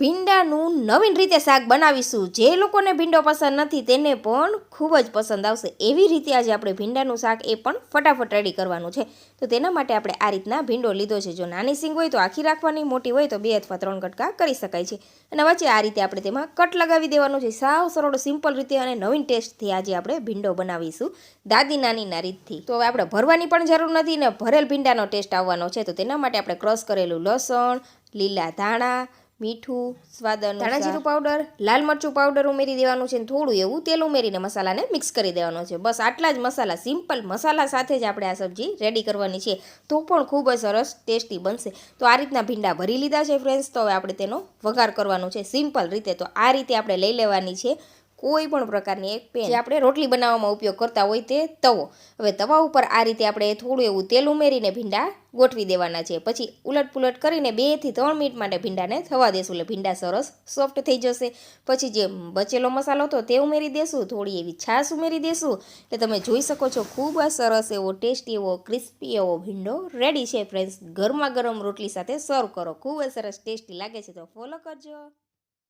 ભીંડાનું નવીન રીતે શાક બનાવીશું. જે લોકોને ભીંડો પસંદ નથી તેને પણ ખૂબ જ પસંદ આવશે. એવી રીતે આજે આપણે ભીંડાનું શાક એ પણ ફટાફટ રેડી કરવાનું છે. તો તેના માટે આપણે આ રીતના ભીંડો લીધો છે. જો નાની સિંગ હોય તો આખી રાખવાની, મોટી હોય તો બે અથવા ત્રણ કટકા કરી શકાય છે. અને વચ્ચે આ રીતે આપણે તેમાં કટ લગાવી દેવાનું છે. સાવ સરળ, સિમ્પલ રીતે અને નવીન ટેસ્ટથી આજે આપણે ભીંડો બનાવીશું. દાદી નાનીના રીતથી. તો હવે આપણે ભરવાની પણ જરૂર નથી ને ભરેલ ભીંડાનો ટેસ્ટ આવવાનો છે. તો તેના માટે આપણે ક્રશ કરેલું લસણ, લીલા ધાણા મીઠું, સ્વાદ ધાણા જીરું પાવડર લાલ મરચું પાવડર ઉમેરી દેવાનું છે અને થોડું એવું તેલ ઉમેરીને મસાલાને મિક્સ કરી દેવાનો છે. બસ આટલા જ મસાલા સિમ્પલ મસાલા સાથે જ આપણે આ સબ્જી રેડી કરવાની છે. તો પણ ખૂબ જ સરસ ટેસ્ટી બનશે. તો આ રીતના ભીંડા ભરી લીધા છે ફ્રેન્ડ્સ તો હવે આપણે તેનો વઘાર કરવાનો છે. સિમ્પલ રીતે તો આ રીતે આપણે લઈ લેવાની છે. કોઈ પણ પ્રકારની એક પેન. જે આપણે રોટલી બનાવવામાં ઉપયોગ કરતા હોય તે તવો. હવે તવા ઉપર આ રીતે આપણે થોડું એવું તેલ ઉમેરીને ભીંડા ગોઠવી દેવાના છે. પછી ઉલટ પુલટ કરીને બેથી ત્રણ મિનિટ માટે ભીંડાને થવા દેશું. એટલે ભીંડા સરસ સોફ્ટ થઈ જશે. પછી જે બચેલો મસાલો હતો તે ઉમેરી દેશું. થોડી એવી છાશ ઉમેરી દેશું. એટલે તમે જોઈ શકો છો ખૂબ જ સરસ એવો ટેસ્ટી એવો ક્રિસ્પી એવો ભીંડો રેડી છે. ફ્રેન્ડ્સ ગરમા ગરમ રોટલી સાથે સર્વ કરો. ખૂબ જ સરસ ટેસ્ટી લાગે છે. તો ફોલો કરજો.